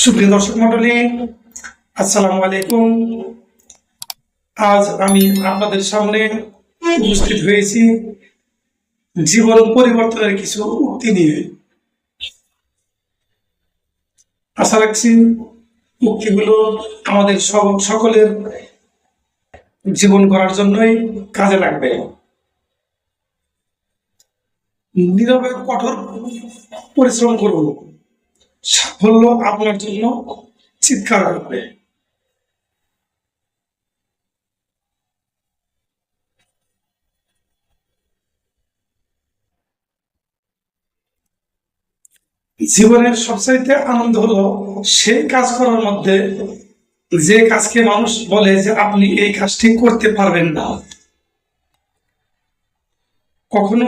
সুপ্রিয় দর্শক মন্ডলী আসসালামু আলাইকুম। আজ আমি আপনাদের সামনে উপস্থিত হয়েছি জীবন পরিবর্তনের কিছু উক্তি নিয়ে। আশা রাখছি উক্তিগুলো আমাদের সকলের জীবন করার জন্যই কাজে লাগবে। নীরবে কঠোর পরিশ্রম করুন সাফল্য আপনার জন্য চিৎকার করবে জীবনের সবচাইতে আনন্দ হলো সেই কাজ করার মধ্যে যে কাজকে মানুষ বলে যে আপনি এই কাজটি করতে পারবেন না। কখনো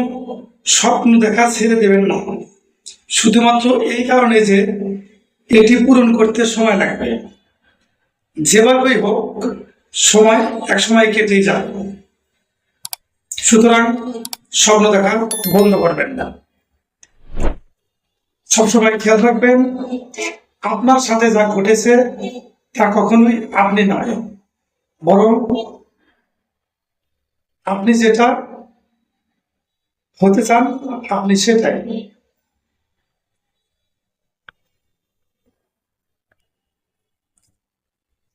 স্বপ্ন দেখা ছেড়ে দেবেন না। শুধুমাত্র এই কারণে যে এটি পূরণ করতে সময় লাগবে। যেভাবেই হোক, সময় এক সময় কেটেই যাবে। সুতরাং স্বপ্ন দেখা বন্ধ করবেন না। সবসময় খেয়াল রাখবেন, আপনার সাথে যা ঘটেছে তা কখনোই আপনি নয়, বরং আপনি যেটা হতে চান, আপনি সেটাই।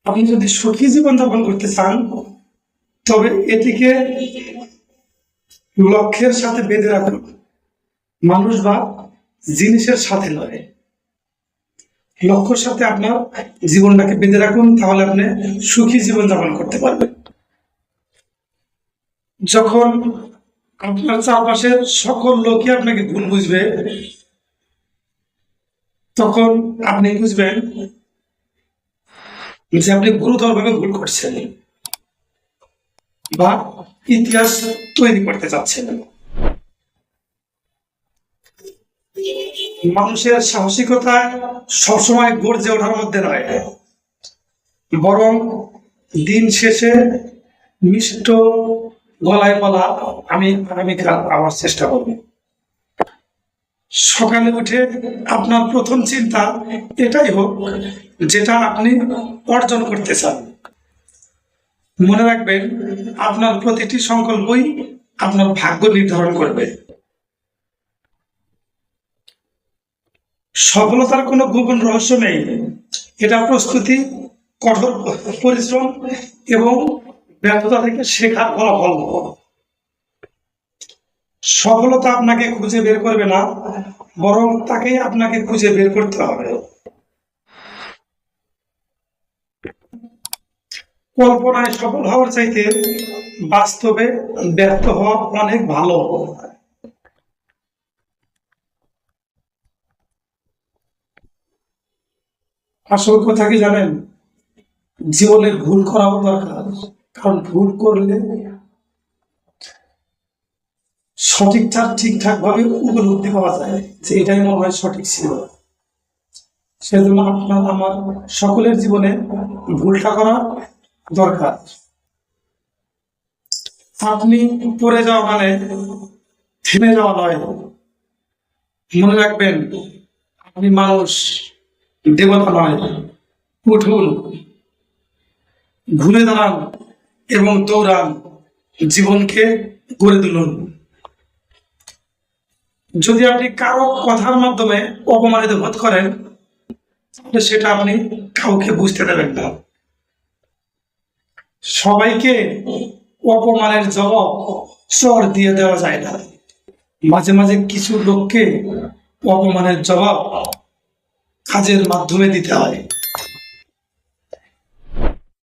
আপনি যদি সুখী জীবন যাপন করতে চান, তবে এটিকে লক্ষ্যের সাথে বেঁধে রাখুন। মানুষ বা জিনিসের সাথে নয়। লক্ষ্যর সাথে আপনার জীবনটাকে বেঁধে রাখুন, তাহলে আপনি সুখী জীবন যাপন করতে পারবেন। যখন আপনার চারপাশের সকল লোকই আপনাকে ভুল বুঝবে, তখন আপনি বুঝবেন যে আপনি গুরুতরভাবে ভুল করছেন বা ইতিহাস তৈরি করতে চাচ্ছেন মানুষের সাহসিকতা সবসময় গর্জে ওঠার মধ্যে নয়। বরং দিন শেষে মিষ্ট গলায় বলা আমি আগামীকাল আবার চেষ্টা করব। সকালে উঠে আপনার প্রথম চিন্তা এটাই হোক যেটা আপনি অর্জন করতে চান। মনে রাখবেন, আপনার প্রতিটি সংকল্পই আপনার ভাগ্য নির্ধারণ করবে। সফলতার কোনো গোপন রহস্য নেই। এটা প্রস্তুতি, কঠোর পরিশ্রম এবং ব্যর্থতা থেকে শেখার ফলাফল। সফলতা আপনাকে খুঁজে বের করবে না বরং তাকেই আপনাকে খুঁজে বের করতে হবে। কল্পনায় সফল হওয়ার চাইতে বাস্তবে ব্যর্থ হওয়া অনেক ভালো। আসল কথা কি জানেন? জীবনের ভুল করাও দরকার। কারণ ভুল করলে সঠিকটা ঠিকঠাক ভাবে উপলব্ধি পাওয়া যায়, যে এটাই মনে হয় সঠিক ছিল। সেজন্য আপনার, আমার সকলের জীবনে ভুলটা করা দরকার। আপনি পড়ে যাওয়া মানে থেমে যাওয়া নয়। মনে রাখবেন, আপনি মানুষ, দেবতা নয় উঠুন ঘুরে দাঁড়ান এবং দৌড়ান, জীবনকে গড়ে তুলুন। যদি আপনি কারও কথার মাধ্যমে অপমানিত বোধ করেন সেটা আপনি কাউকে বুঝতে দেবেন না। সবাইকে অপমানের জবাব চর দিয়ে দেওয়া যায় না। মাঝে মাঝে কিছু লোককে অপমানের জবাব কাজের মাধ্যমে দিতে হয়।